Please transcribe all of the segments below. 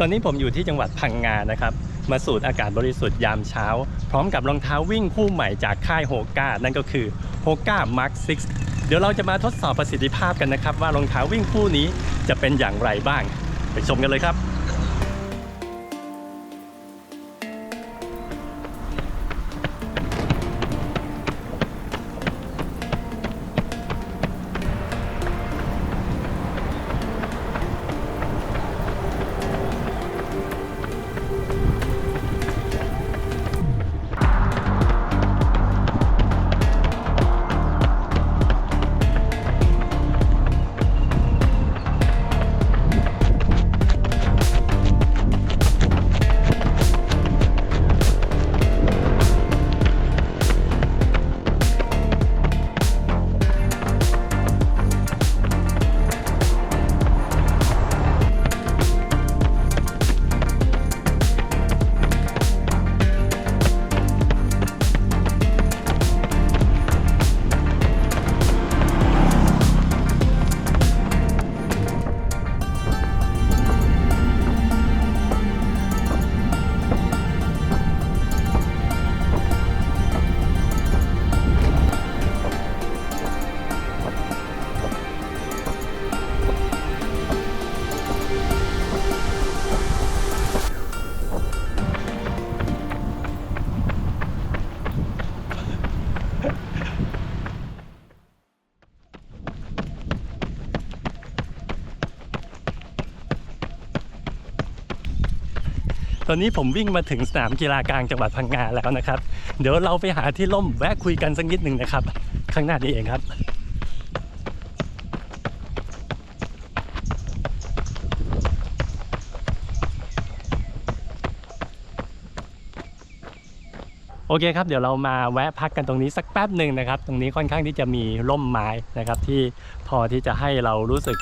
ตอนนี้ผมอยู่ที่จังหวัดพังงานะครับ มาสูดอากาศบริสุทธิ์ยามเช้า พร้อมกับรองเท้าวิ่งคู่ใหม่จากค่ายโฮก้านั่นก็คือโฮก้ามาร์ค6เดี๋ยวเราจะมาทดสอบประสิทธิภาพกันนะครับ ว่ารองเท้าวิ่งคู่นี้จะเป็นอย่างไรบ้าง ไปชมกันเลยครับ อนนี้ผมวิ่งมาถึงสนามกีฬากลางจังหวัดพังงาแล้วนะครับ เดี๋ยวเราไปหาที่ร่มแวะคุยกันสักนิดหนึ่งนะครับ ข้างหน้านี้เองครับโอเคครับเดี๋ยวเรามาแวะพักกันตรงนี้สักแป๊บหนึ่งนะครับ ตรงนี้ค่อนข้างที่จะมีร่มไม้นะครับ ที่พอที่จะให้เรารู้สึก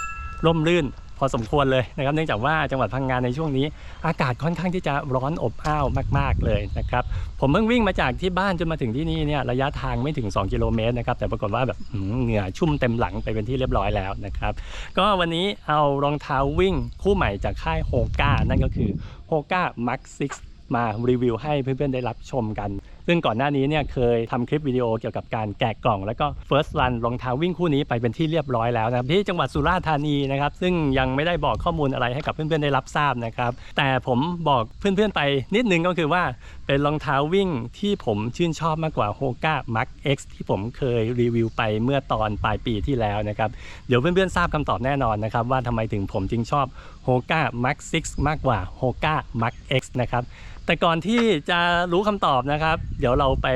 ร่มรื่น อสมควรเลยนะครับ เนื่องจากว่าจังหวัดพังงานในช่วงนี้ อากาศค่อนข้างที่จะร้อนอบอ้าวมาก ๆเลยนะครับ ผมเพิ่งวิ่งมาจากที่บ้านจนมาถึงที่นี่เนี่ยระยะทางไม่ถึง 2 กิโลเมตรนะครับ แต่ปรากฏว่าแบบเหงื่อชุ่มเต็มหลังไปเป็นที่เรียบร้อยแล้วนะครับ ก็วันนี้เอารองเท้าวิ่งคู่ใหม่จากค่ายโฮก้านั่นก็คือโฮก้ามักซิกมารีวิวให้เพื่อนๆได้รับชมกัน ซึ่งก่อนหน้านี้เนี่ยเคยทำคลิปวิดีโอเกี่ยวกับการแกะกล่อง แล้วก็ First Run รองเท้าวิ่งคู่นี้ไปเป็นที่เรียบร้อยแล้วนะครับที่จังหวัดสุราษฎร์ธานีนะครับซึ่งยังไม่ได้บอกข้อมูลอะไรให้กับเพื่อนๆได้รับทราบนะครับแต่ผมบอกเพื่อนๆไปนิดนึงก็คือว่าเป็นรองเท้าวิ่งที่ผมชื่นชอบมากกว่า Hoka Max X ที่ผมเคยรีวิวไปเมื่อตอนปลายปีที่แล้วนะครับเดี๋ยวเพื่อนๆทราบคำตอบแน่นอนนะครับว่าทำไมถึงผมจึงชอบ Hoka Max 6มากกว่า Hoka Max X นะครับ แต่ก่อนที่จะรู้คำตอบนะครับ เดี๋ยวเราไป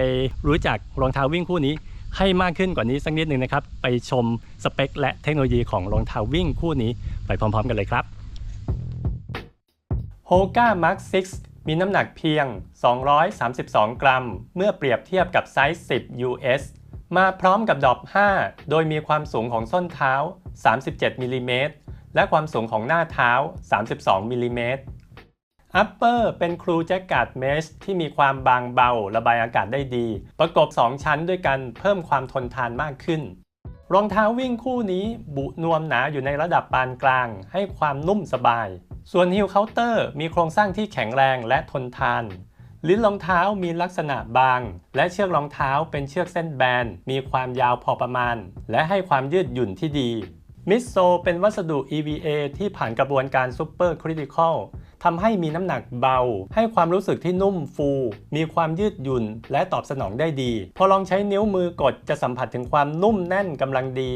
รู้จักรองเท้าวิ่งคู่นี้ ให้มากขึ้นกว่านี้สักนิดหนึ่งนะครับ ไปชมสเปค และเทคโนโลยีของรองเท้าวิ่งคู่นี้ไปพร้อม ๆ กันเลยครับ Hoka Max 6มีน้ำหนักเพียง 232 กรัม เมื่อเปรียบเทียบกับไซส์ 10 US มาพร้อมกับดอบ 5 โดยมีความสูงของส้นเท้า 37มิลลิเมตรและความสูงของหน้าเท้า 32มิลลิเมตร อัปเปอร์เป็นครูแจ็คกัดเมชที่มีความบางเบา ระบายอากาศได้ดี ประกบ 2 ชั้นด้วยกันเพิ่มความทนทานมากขึ้น รองเท้าวิ่งคู่นี้บุนวมหนาอยู่ในระดับปานกลาง ให้ความนุ่มสบาย ส่วนฮิลเคาน์เตอร์มีโครงสร้างที่แข็งแรงและทนทาน ลิ้นรองเท้ามีลักษณะบาง และเชือกรองเท้าเป็นเชือกเส้นแบน มีความยาวพอประมาณ และให้ความยืดหยุ่นที่ดีมิสโซเป็นวัสดุ EVA ที่ผ่านกระบวนการซูเปอร์คริติคอล ทำให้มีน้ำหนักเบา ให้ความรู้สึกที่นุ่มฟู มีความยืดหยุ่น และตอบสนองได้ดี พอลองใช้นิ้วมือกดจะสัมผัสถึงความนุ่มแน่นกำลังดี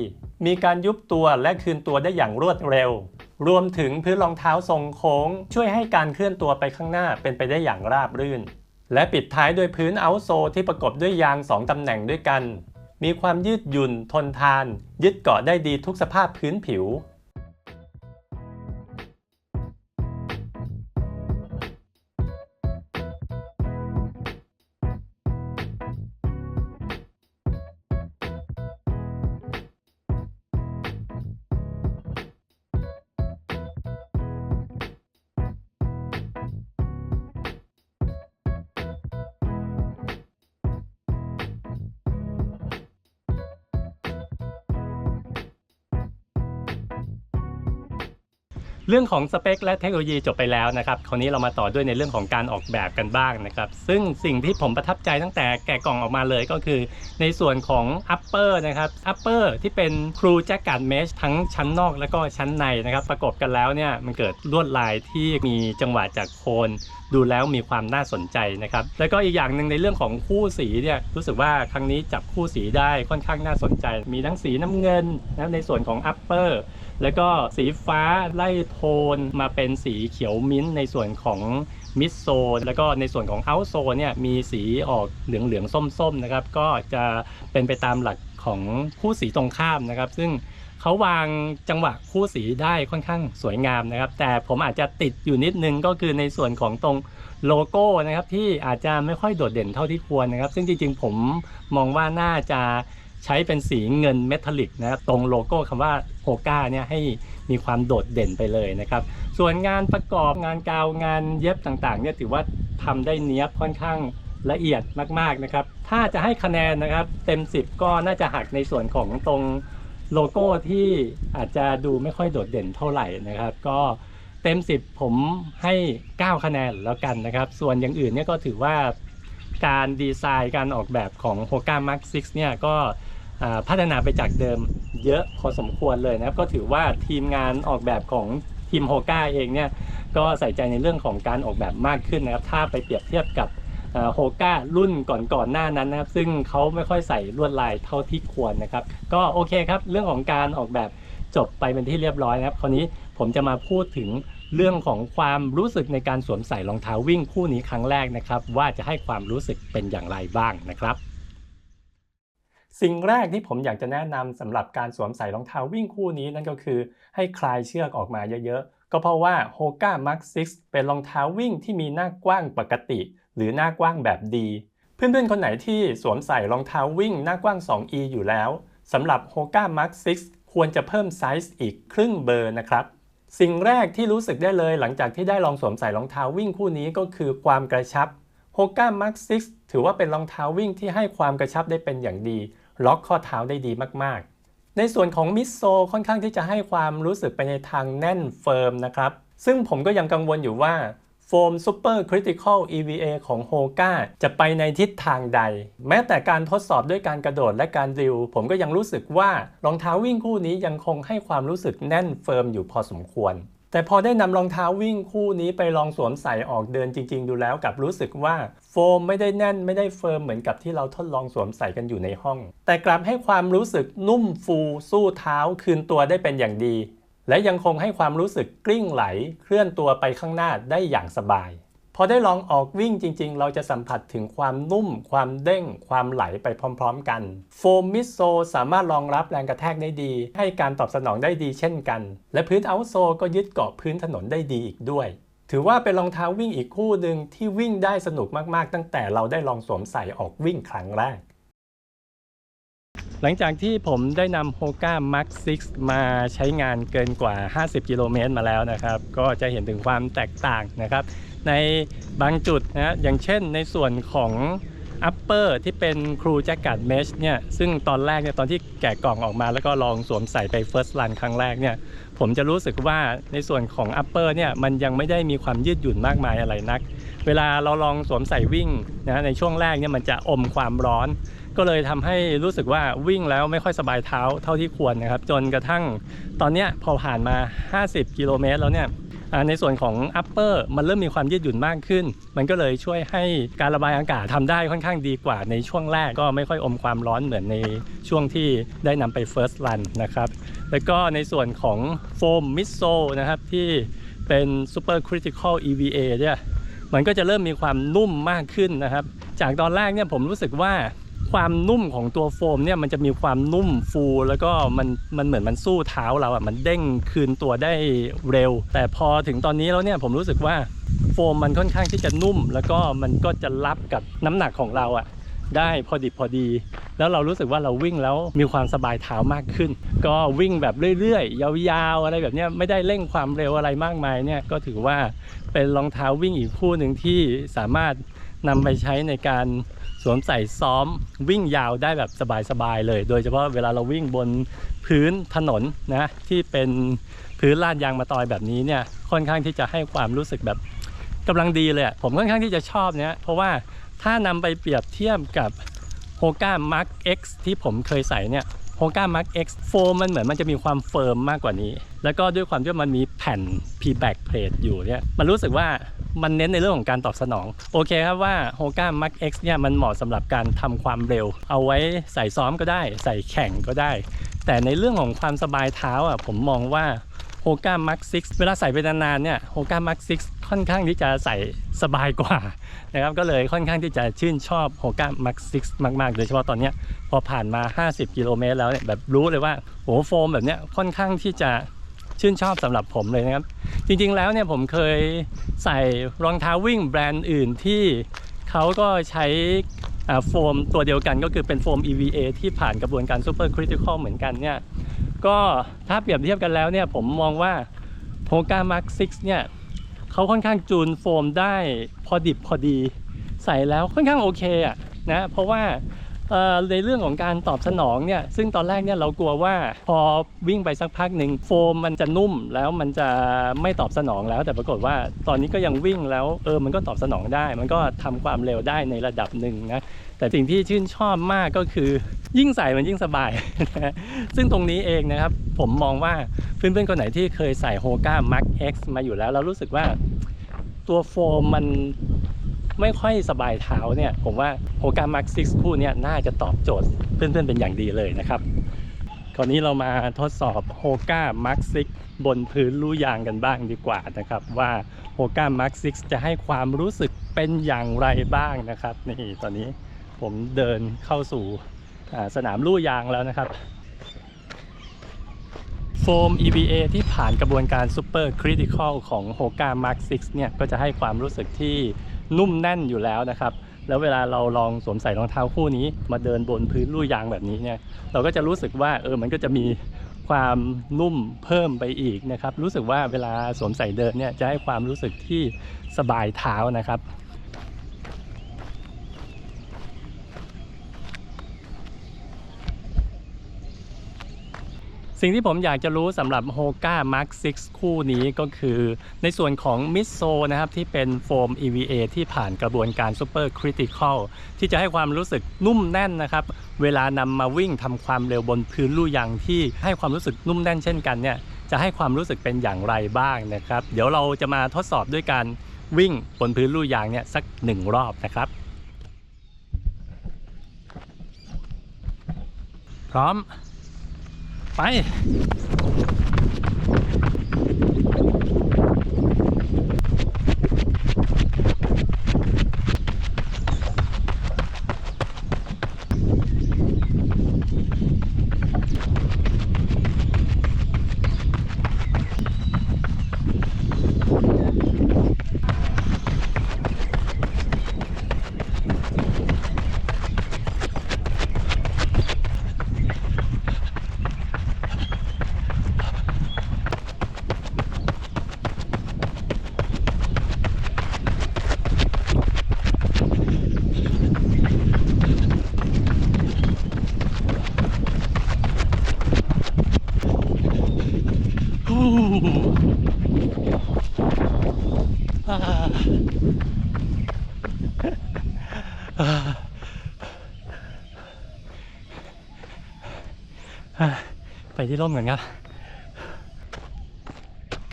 มีการยุบตัวและคืนตัวได้อย่างรวดเร็ว รวมถึงพื้นรองเท้าทรงโค้ง ช่วยให้การเคลื่อนตัวไปข้างหน้าเป็นไปได้อย่างราบรื่น และปิดท้ายด้วยพื้นเอาโซที่ประกบด้วยยาง 2ตำแหน่งด้วยกัน มีความยืดหยุ่นทนทาน ยึดเกาะได้ดีทุกสภาพพื้นผิว เรื่องของสเปคและเทคโนโลยีจบไปแล้วนะครับ คราวนี้เรามาต่อด้วยในเรื่องของการออกแบบกันบ้างนะครับ ซึ่งสิ่งที่ผมประทับใจตั้งแต่แกะกล่องออกมาเลยก็คือ ในส่วนของ upper นะครับ upper ที่เป็นครูแจ็คการเมชทั้งชั้นนอกและก็ชั้นในนะครับ ประกบกันแล้วเนี่ยมันเกิดลวดลายที่มีจังหวะจากโคนดูแล้วมีความน่าสนใจนะครับ แล้วก็อีกอย่างหนึ่งในเรื่องของคู่สีเนี่ยรู้สึกว่าครั้งนี้จับคู่สีได้ค่อนข้างน่าสนใจ มีทั้งสีน้ำเงินนะในส่วนของ upper แล้วก็สีฟ้าไล่โทนมาเป็นสีเขียวมิ้นท์ในส่วนของมิดโซนแล้วก็ในส่วนของเอาโซนเนี่ยมีสีออกเหลืองๆส้มๆนะครับก็จะเป็นไปตามหลักของคู่สีตรงข้ามนะครับ ซึ่งเขาวางจังหวะคู่สีได้ค่อนข้างสวยงามนะครับ แต่ผมอาจจะติดอยู่นิดนึงก็คือในส่วนของตรงโลโก้นะครับที่อาจจะไม่ค่อยโดดเด่นเท่าที่ควรนะครับ ซึ่งจริงๆผมมองว่าน่าจะ ใช้เป็นสีเงินเมทัลลิกนะครับตรงโลโก้คำว่าโฮก้าเนี่ยให้มีความโดดเด่นไปเลยนะครับ ส่วนงานประกอบงานกาวงานเย็บต่างๆเนี่ยถือว่าทำได้เนี้ยบค่อนข้างละเอียดมากๆนะครับ ถ้าจะให้คะแนนนะครับเต็ม 10 ก็น่าจะหักในส่วนของตรงโลโก้ที่อาจจะดูไม่ค่อยโดดเด่นเท่าไหร่นะครับ ก็เต็ม 10 ผมให้ 9 คะแนนแล้วกันนะครับ ส่วนอย่างอื่นเนี่ยก็ถือว่าการดีไซน์การออกแบบของ h o k a Mark 6เนี่ยก็ พัฒนาไปจากเดิมเยอะพอสมควรเลยนะครับ ก็ถือว่าทีมงานออกแบบของทีมโฮก้าเองเนี่ยก็ใส่ใจในเรื่องของการออกแบบมากขึ้นนะครับ ถ้าไปเปรียบเทียบกับโฮก้ารุ่นก่อนๆหน้านั้นนะครับ ซึ่งเขาไม่ค่อยใส่ลวดลายเท่าที่ควรนะครับ ก็โอเคครับ เรื่องของการออกแบบจบไปเป็นที่เรียบร้อยนะครับ คราวนี้ผมจะมาพูดถึงเรื่องของความรู้สึกในการสวมใส่รองเท้าวิ่งคู่นี้ครั้งแรกนะครับ ว่าจะให้ความรู้สึกเป็นอย่างไรบ้างนะครับ สิ่งแรกที่ผมอยากจะแนะนำสำหรับการสวมใส่รองเท้าวิ่งคู่นี้นั่นก็คือให้คลายเชือกออกมาเยอะๆ ก็เพราะว่า Hoka Max 6เป็นรองเท้าวิ่งที่มีหน้ากว้างปกติ หรือหน้ากว้างแบบดี เพื่อนๆคนไหนที่สวมใส่รองเท้าวิ่งหน้ากว้าง 2e อยู่แล้วสำหรับ Hoka Max 6ควรจะเพิ่มไซส์อีกครึ่งเบอร์นะครับสิ่งแรกที่รู้สึกได้เลยหลังจากที่ได้ลองสวมใส่รองเท้าวิ่งคู่นี้ก็คือความกระชับ Hoka Max 6ถือว่าเป็นรองเท้าวิ่งที่ให้ความกระชับได้เป็นอย่างดี ล็อกข้อเท้าได้ดีมากๆ ในส่วนของมิโซค่อนข้างที่จะให้ความรู้สึกไปในทางแน่นเฟิร์มนะครับ ซึ่งผมก็ยังกังวลอยู่ว่าโฟม Super Critical EVA ของ Hoka จะไปในทิศทางใด แม้แต่การทดสอบด้วยการกระโดดและการดริลผมก็ยังรู้สึกว่ารองเท้าวิ่งคู่นี้ยังคงให้ความรู้สึกแน่นเฟิร์มอยู่พอสมควร แต่พอได้นำรองเท้าวิ่งคู่นี้ไปลองสวมใส่ออกเดินจริง ๆ ดูแล้วกับรู้สึกว่าโฟมไม่ได้แน่นไม่ได้เฟิร์มเหมือนกับที่เราทดลองสวมใส่กันอยู่ในห้อง แต่กลับให้ความรู้สึกนุ่มฟูสู้เท้าคืนตัวได้เป็นอย่างดี และยังคงให้ความรู้สึกกลิ้งไหล เคลื่อนตัวไปข้างหน้าได้อย่างสบาย อได้ลองออกวิ่งจริง ๆ เราจะสัมผัสถึงความนุ่ม ความเด้ง ความไหลไปพร้อม ๆ กัน โฟมมิโซสามารถรองรับแรงกระแทกได้ดี ให้การตอบสนองได้ดีเช่นกัน และพื้นเอาโซก็ยึดเกาะพื้นถนนได้ดีอีกด้วย ถือว่าเป็นรองเท้าวิ่งอีกคู่หนึ่งที่วิ่งได้สนุกมากๆ ตั้งแต่เราได้ลองสวมใส่ออกวิ่งครั้งแรกหลังจากที่ผมได้นำ Hoka Max 6มาใช้งานเกินกว่า 50 กิโลเมตรมาแล้วนะครับ ก็จะเห็นถึงความแตกต่างนะครับ ในบางจุดนะอย่างเช่นในส่วนของ Upper ที่เป็นครูแจ็คกัดเมชเนี่ยซึ่งตอนแรกเนี่ยตอนที่แกะกล่องออกมา แล้วก็ลองสวมใส่ไป First Run ครั้งแรกเนี่ยผมจะรู้สึกว่าในส่วนของ Upper เนี่ยมันยังไม่ได้มีความยืดหยุ่นมากมายอะไรนัก เวลาเราลองสวมใส่วิ่งนะในช่วงแรกเนี่ยมันจะอมความร้อน ก็เลยทำให้รู้สึกว่าวิ่งแล้วไม่ค่อยสบายเท้าเท่าที่ควรนะครับ จนกระทั่งตอนเนี้ยพอผ่านมา 50 กิโลเมตรแล้วเนี่ย ในส่วนของ upper มันเริ่มมีความยืดหยุ่นมากขึ้น มันก็เลยช่วยให้การระบายอากาศทำได้ค่อนข้างดีกว่าในช่วงแรกก็ไม่ค่อยอมความร้อนเหมือนในช่วงที่ได้นำไป first run นะครับ แล้วก็ในส่วนของโฟมมิโซนะครับที่เป็น super critical EVA เนี่ยมันก็จะเริ่มมีความนุ่มมากขึ้นนะครับ จากตอนแรกเนี่ยผมรู้สึกว่า ความนุ่มของตัวโฟมเนี่ยมันจะมีความนุ่มฟูแล้วก็มันมันเหมือนมันสู้เท้าเราอะ่ะมันเด้งคืนตัวได้เร็ว แต่พอถึงตอนนี้แล้วเนี่ยผมรู้สึกว่าโฟมมันค่อนข้างที่จะนุ่ม แล้วก็มันก็จะรับกับน้ำหนักของเราอะ่ะได้พอดิบพอดี แล้วเรารู้สึกว่าเราวิ่งแล้วมีความสบายเท้ามากขึ้น ก็วิ่งแบบเรื่อยๆ ยาวๆ อะไรแบบนี้ไม่ได้เร่งความเร็วอะไรมากมายเนี่ยก็ถือว่าเป็นรองเท้าวิ่งอีกคู่หนึ่งที่สามารถนำไปใช้ในการ สวมใส่ซ้อมวิ่งยาวได้แบบสบายๆเลย โดยเฉพาะเวลาเราวิ่งบนพื้นถนนนะที่เป็นพื้นลาดยางมาตอยแบบนี้เนี่ยค่อนข้างที่จะให้ความรู้สึกแบบกำลังดีเลยผมค่อนข้างที่จะชอบเนี่ยเพราะว่าถ้านำไปเปรียบเทียบกับ h o g a Mark X ที่ผมเคยใส่เนี่ย h o g a Mark X โฟมมันเหมือนมันจะมีความเฟิร์มมากกว่านี้ แล้วก็ด้วยความที่มันมีแผ่น P-back plate อยู่เนี่ยมันรู้สึกว่ามันเน้นในเรื่องของการตอบสนอง โอเคครับว่า h o g a Mark X เนี่ยมันเหมาะสำหรับการทำความเร็ว เอาไว้ใส่ซ้อมก็ได้ ใส่แข่งก็ได้ แต่ในเรื่องของความสบายเท้าอะผมมองว่า h o g a Mark 6เวลาใส่ไปนานๆเนี่ย h o g a Mark 6ค่อนข้างที่จะใส่สบายกว่านะครับก็เลยค่อนข้างที่จะชื่นชอบ h o g a Mark 6มากๆโดยเฉพาะตอนนี้พอผ่านมา 50 กิโลเมตรแล้วเนี่ยแบบรู้เลยว่าโหโฟมแบบเนี้ยค่อนข้างที่จะชื่นชอบสำหรับผมเลยนะครับ จริงๆแล้วเนี่ยผมเคยใส่รองเท้าวิ่งแบรนด์อื่นที่เขาก็ใช้อ่าโฟมตัวเดียวกันก็คือเป็นโฟม EVA ที่ผ่านกระบวนการ Super Critical เหมือนกันเนี่ย ก็ถ้าเปรียบเทียบกันแล้วเนี่ยผมมองว่าโ o กามาร์ค6เนี่ยเขาค่อนข้างจูนโฟมได้พอดิบพอดี ใส่แล้วค่อนข้างโอเคอะนะเพราะว่า ในเรื่องของการตอบสนองเนี่ยซึ่งตอนแรกเนี่ยเรากลัวว่าพอวิ่งไปสักพักหนึ่งโฟมมันจะนุ่มแล้วมันจะไม่ตอบสนองแล้ว แต่ปรากฏว่าตอนนี้ก็ยังวิ่งแล้วเออมันก็ตอบสนองได้ มันก็ทำความเร็วได้ในระดับหนึ่งนะแต่สิ่งที่ชื่นชอบมากก็คือ ยิ่งใส่มันยิ่งสบายนะซึ่งตรงนี้เองนะครับผมมองว่าเพื่อนๆคนไหนที่เคยใส่ h o g a Max X มาอยู่แล้วแล้วรู้สึกว่าตัวโฟมมัน ไม่ค่อยสบายเท้าเนี่ย ผมว่า h o g a Max 6คู่เนี้น่าจะตอบโจทย์เพื่อนๆเป็นอย่างดีเลยนะครับคราวนี้เรามาทดสอบ h o g a Max 6บนพื้นลู่ยางกันบ้างดีกว่านะครับ ว่า h o g a Max 6จะให้ความรู้สึกเป็นอย่างไรบ้างนะครับนี่ตอนนี้ผมเดินเข้าสู่สนามลู่ยางแล้วนะครับโฟม EVA ที่ผ่านกระบวนการ Super Critical ของ h o g a Mark 6เนี่ย ก็จะให้ความรู้สึกที่ นุ่มแน่นอยู่แล้วนะครับ แล้วเวลาเราลองสวมใส่รองเท้าคู่นี้ มาเดินบนพื้นลู่ยางแบบนี้เนี่ย เราก็จะรู้สึกว่าเออมันก็จะมีความนุ่มเพิ่มไปอีกนะครับ รู้สึกว่าเวลาสวมใส่เดินเนี่ยจะให้ความรู้สึกที่สบายเท้านะครับ สิ่งที่ผมอยากจะรู้สำหรับ h o g a Mark 6 คู่นี้ก็คือในส่วนของ m i d s o นะครับที่เป็นโฟม EVA ที่ผ่านกระบวนการ Super Critical ที่จะให้ความรู้สึกนุ่มแน่นนะครับ เวลานำมาวิ่งทำความเร็วบนพื้นลู่ยางที่ให้ความรู้สึกนุ่มแน่นเช่นกันเนี่ยจะให้ความรู้สึกเป็นอย่างไรบ้างนะครับ เดี๋ยวเราจะมาทดสอบด้วยการวิ่งบนพื้นลู่ยางเนี่ยสักหนึ่งรอบนะครับ พร้อม ไป ไปที่ร่มก่อนครับ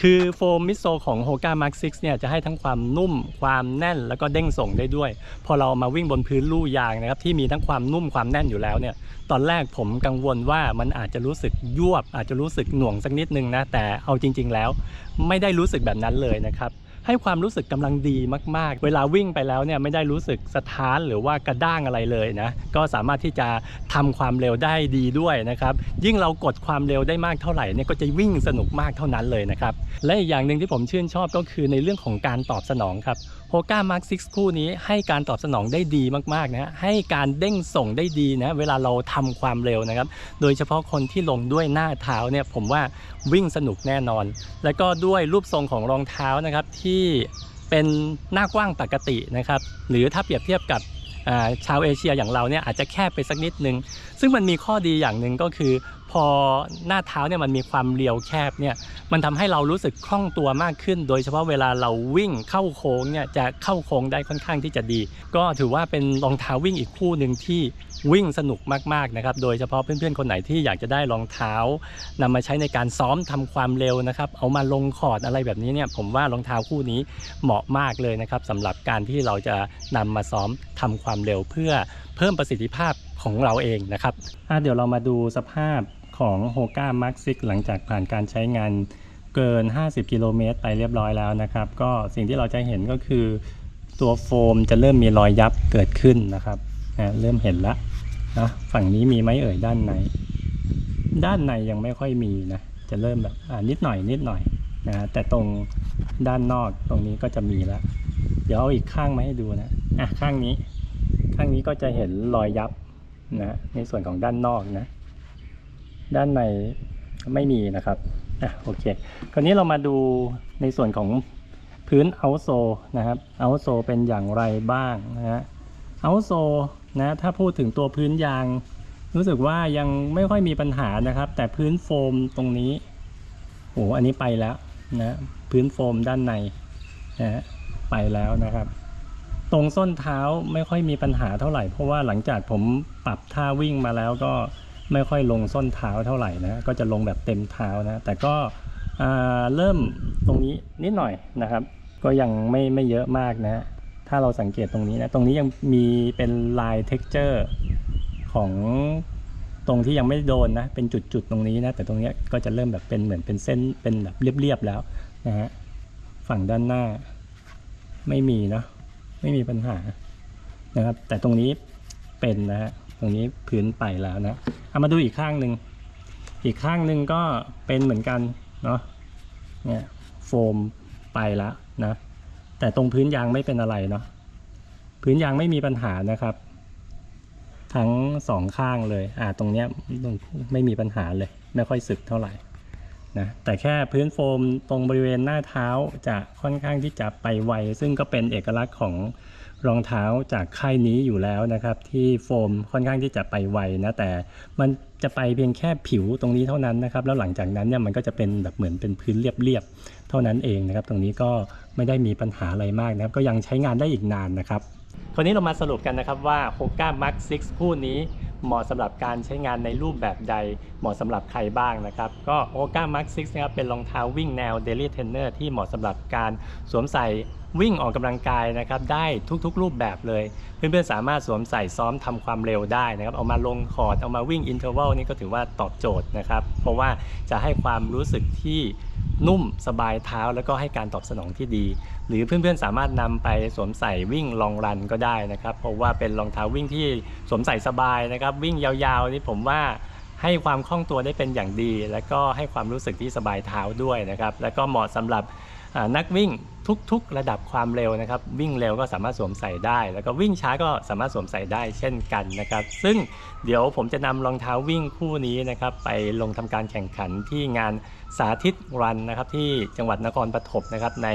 คือโฟมมิโซของ h o g a Mark 6เนี่ยจะให้ทั้งความนุ่ม ความแน่นแล้วก็เด้งส่งได้ด้วย พอเรามาวิ่งบนพื้นลู่ยางนะครับ ที่มีทั้งความนุ่มความแน่นอยู่แล้วเนี่ย ตอนแรกผมกังวลว่ามันอาจจะรู้สึกยวบ อาจจะรู้สึกหน่วงสักนิดนึงนะ แต่เอาจริง ๆ แล้ว ไม่ได้รู้สึกแบบนั้นเลยนะครับ ให้ความรู้สึกกำลังดีมาก ๆ เวลาวิ่งไปแล้วเนี่ยไม่ได้รู้สึกสะท้านหรือว่ากระด้างอะไรเลยนะก็สามารถที่จะทำความเร็วได้ดีด้วยนะครับยิ่งเรากดความเร็วได้มากเท่าไหร่เนี่ยก็จะวิ่งสนุกมากเท่านั้นเลยนะครับและอีกอย่างหนึ่งที่ผมชื่นชอบก็คือในเรื่องของการตอบสนองครับ h o g a Mark 6คู่นี้ให้การตอบสนองได้ดีมากๆนะให้การเด้งส่งได้ดีนะเวลาเราทำความเร็วนะครับโดยเฉพาะคนที่ลงด้วยหน้าเท้าเนี่ยผมว่าวิ่งสนุกแน่นอน แล้วก็ด้วยรูปทรงของรองเท้านะครับที่เป็นหน้ากว้างปกตินะครับ หรือถ้าเปรียบเทียบกับชาวเอเชียอย่างเราเนี่ยอาจจะแคบไปสักนิดนึง ซึ่งมันมีข้อดีอย่างหนึ่งก็คือ พอหน้าเท้าเนี่ยมันมีความเรียวแคบเนี่ยมันทำให้เรารู้สึกคล่องตัวมากขึ้น โดยเฉพาะเวลาเราวิ่งเข้าโค้งเนี่ยจะเข้าโค้งได้ค่อนข้างที่จะดี ก็ถือว่าเป็นรองเท้าวิ่งอีกคู่หนึ่งที่วิ่งสนุกมากๆนะครับโดยเฉพาะเพื่อนๆคนไหนที่อยากจะได้รองเท้านำมาใช้ในการซ้อมทำความเร็วนะครับเอามาลงคอร์ดอะไรแบบนี้เนี่ยผมว่ารองเท้าคู่นี้เหมาะมากเลยนะครับสำหรับการที่เราจะนำมาซ้อมทำความเร็วเพื่อเพิ่มประสิทธิภาพของเราเองนะครับเดี๋ยวเรามาดูสภาพ ของ h o g a m a x 6หลังจากผ่านการใช้งานเกิน 50 กิโลเมตรไปเรียบร้อยแล้วนะครับ ก็สิ่งที่เราจะเห็นก็คือตัวโฟมจะเริ่มมีรอยยับเกิดขึ้นนะครับนะเริ่มเห็นล้วนะฝั่งนี้มีไหมเอ่ยด้านใน ด้านในยังไม่ค่อยมีนะ จะเริ่มแบบนิดหน่อยนิดหน่อยนะแต่ตรงด้านนอกตรงนี้ก็จะมีแล้ว เดี๋ยวเอาอีกข้างมาให้ดูนะอะข้างนี้ ข้างนี้ก็จะเห็นรอยยับนะในส่วนของด้านนอกนะ ด้านในไม่มีนะครับอะโอเค คราวนี้เรามาดูในส่วนของพื้นเอาโซนะครับเอาโซเป็นอย่างไรบ้างนะฮะเอาโซนะถ้าพูดถึงตัวพื้นยาง รู้สึกว่ายังไม่ค่อยมีปัญหานะครับ แต่พื้นโฟมตรงนี้โอ้อันนี้ไปแล้วนะพื้นโฟมด้านในนะฮะไปแล้วนะครับ ตรงส้นเท้าไม่ค่อยมีปัญหาเท่าไหร่เพราะว่าหลังจากผมปรับท่าวิ่งมาแล้วก็ ไม่ค่อยลงส้นเท้าเท่าไหร่นะก็จะลงแบบเต็มเท้านะ แต่ก็เริ่มตรงนี้นิดหน่อยนะครับ ก็ยังไม่ไม่เยอะมากนะ ถ้าเราสังเกตตรงนี้นะ ตรงนี้ยังมีเป็นลาย texture ของตรงที่ยังไม่โดนนะ เป็นจุดๆตรงนี้นะ แต่ตรงนี้ก็จะเริ่มแบบเป็นเหมือนเป็นเส้นเป็นแบบเรียบๆแล้วนะฮะ ฝั่งด้านหน้าไม่มีเนาะ ไม่มีปัญหานะครับ แต่ตรงนี้เป็นนะฮะ ตรงนี้พื้นไปแล้วนะเอามาดูอีกข้างหนึ่งอีกข้างหนึ่งก็เป็นเหมือนกันเนาะเนี่ยโฟมไปแล้วนะ แต่ตรงพื้นยางไม่เป็นอะไรเนาะพื้นยางไม่มีปัญหานะครับ ทั้งสองข้างเลยอ่าตรงเนี้ยไม่มีปัญหาเลย ไม่ค่อยสึกเท่าไหร่นะแต่แค่พื้นโฟมตรงบริเวณหน้าเท้าจะค่อนข้างที่จะไปไว ซึ่งก็เป็นเอกลักษณ์ของ รองเท้าจากค่ายนี้อยู่แล้วนะครับ ที่โฟมค่อนข้างที่จะไปไวนะแต่มันจะไปเพียงแค่ผิวตรงนี้เท่านั้นนะครับ แล้วหลังจากนั้นเนี่ยมันก็จะเป็นแบบเหมือนเป็นพื้นเรียบๆเท่านั้นเองนะครับ ตรงนี้ก็ไม่ได้มีปัญหาอะไรมากนะครับ ก็ยังใช้งานได้อีกนานนะครับคราวนี้เรามาสรุปกันนะครับว่า Hoka Max 6คู่นี้ เหมาะสำหรับการใช้งานในรูปแบบใด เหมาะสำหรับใครบ้างนะครับ ก็ Hoka Max 6นะครับเป็นรองเท้าวิ่งแนว Daily Trainer ที่เหมาะสำหรับการสวมใส่วิ่งออกกำลังกายนะครับได้ทุกๆรูปแบบเลย เพื่อนๆสามารถสวมใส่ซ้อมทำความเร็วได้นะครับเอามาลงคอร์ดเอามาวิ่งอินเทอร์วัลนี่ก็ถือว่าตอบโจทย์นะครับ เพราะว่าจะให้ความรู้สึกที่ นุ่มสบายเท้าแล้วก็ให้การตอบสนองที่ดี หรือเพื่อนๆสามารถนำไปสวมใส่วิ่งลองรันก็ได้นะครับ เพราะว่าเป็นรองเท้าวิ่งที่สวมใส่สบายนะครับ วิ่งยาวๆนี่ผมว่าให้ความคล่องตัวได้เป็นอย่างดี แล้วก็ให้ความรู้สึกที่สบายเท้าด้วยนะครับ แล้วก็เหมาะสำหรับ นักวิ่งทุกๆ ระดับความเร็วนะครับ วิ่งเร็วก็สามารถสวมใส่ได้ แล้วก็วิ่งช้าก็สามารถสวมใส่ได้เช่นกันนะครับ ซึ่งเดี๋ยวผมจะนำรองเท้าวิ่งคู่นี้นะครับ ไปลงทำการแข่งขันที่งานสาธิตรันนะครับ ที่จังหวัดนครปฐมนะครับ ใน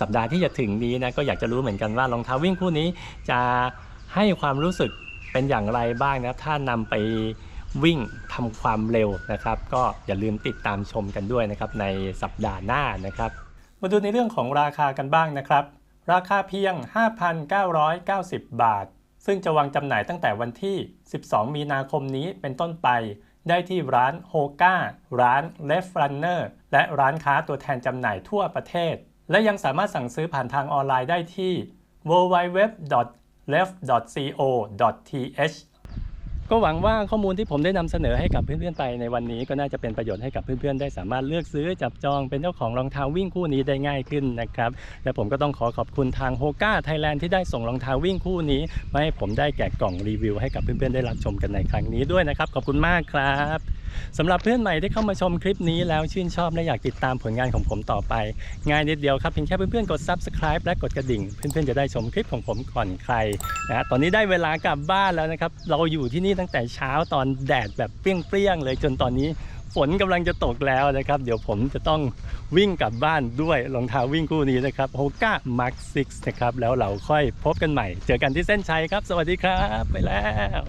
สัปดาห์ที่จะถึงนี้นะก็อยากจะรู้เหมือนกันว่ารองเท้าวิ่งคู่นี้ จะให้ความรู้สึกเป็นอย่างไรบ้างนะถ้านำไปวิ่งทำความเร็วนะครับ ก็อย่าลืมติดตามชมกันด้วยนะครับในสัปดาห์หน้านะครับ มาดูในเรื่องของราคากันบ้างนะครับ ราคาเพียง 5,990 บาท ซึ่งจะวางจำหน่ายตั้งแต่วันที่ 12 มีนาคมนี้เป็นต้นไป ได้ที่ร้านโฮก้าร้าน Left Runner และร้านค้าตัวแทนจำหน่ายทั่วประเทศ และยังสามารถสั่งซื้อผ่านทางออนไลน์ได้ที่ www.left.co.th ก็หวังว่าข้อมูลที่ผมได้นำเสนอให้กับเพื่อนๆไปในวันนี้ก็น่าจะเป็นประโยชน์ให้กับเพื่อนๆได้สามารถเลือกซื้อจับจองเป็นเจ้าของรองเท้าวิ่งคู่นี้ได้ง่ายขึ้นนะครับและผมก็ต้องขอขอบคุณทางโฮก้าไทยแลนด์ที่ได้ส่งรองเท้าวิ่งคู่นี้มาให้ผมได้แกะกล่องรีวิวให้กับเพื่อนๆได้รับชมกันในครั้งนี้ด้วยนะครับ ขอบคุณมากครับ สำหรับเพื่อนใหม่ที่เข้ามาชมคลิปนี้แล้วชื่นชอบและอยากติดตามผลงานของผมต่อไป ง่ายนิดเดียวครับเพียงแค่เพื่อนๆกด subscribe และกดกระดิ่ง เพื่อนๆจะได้ชมคลิปของผมก่อนใครนะฮะตอนนี้ได้เวลากลับบ้านแล้วนะครับเราอยู่ที่นี่ตั้งแต่เช้าตอนแดดแบบเปรี้ยงๆเลยจนตอนนี้ฝนกำลังจะตกแล้วนะครับ เดี๋ยวผมจะต้องวิ่งกลับบ้านด้วยรองเท้าวิ่งคู่นี้นะครับ Hoka Max 6นะครับ แล้วเราค่อยพบกันใหม่ เจอกันที่เส้นชัยครับ สวัสดีครับ ไปแล้ว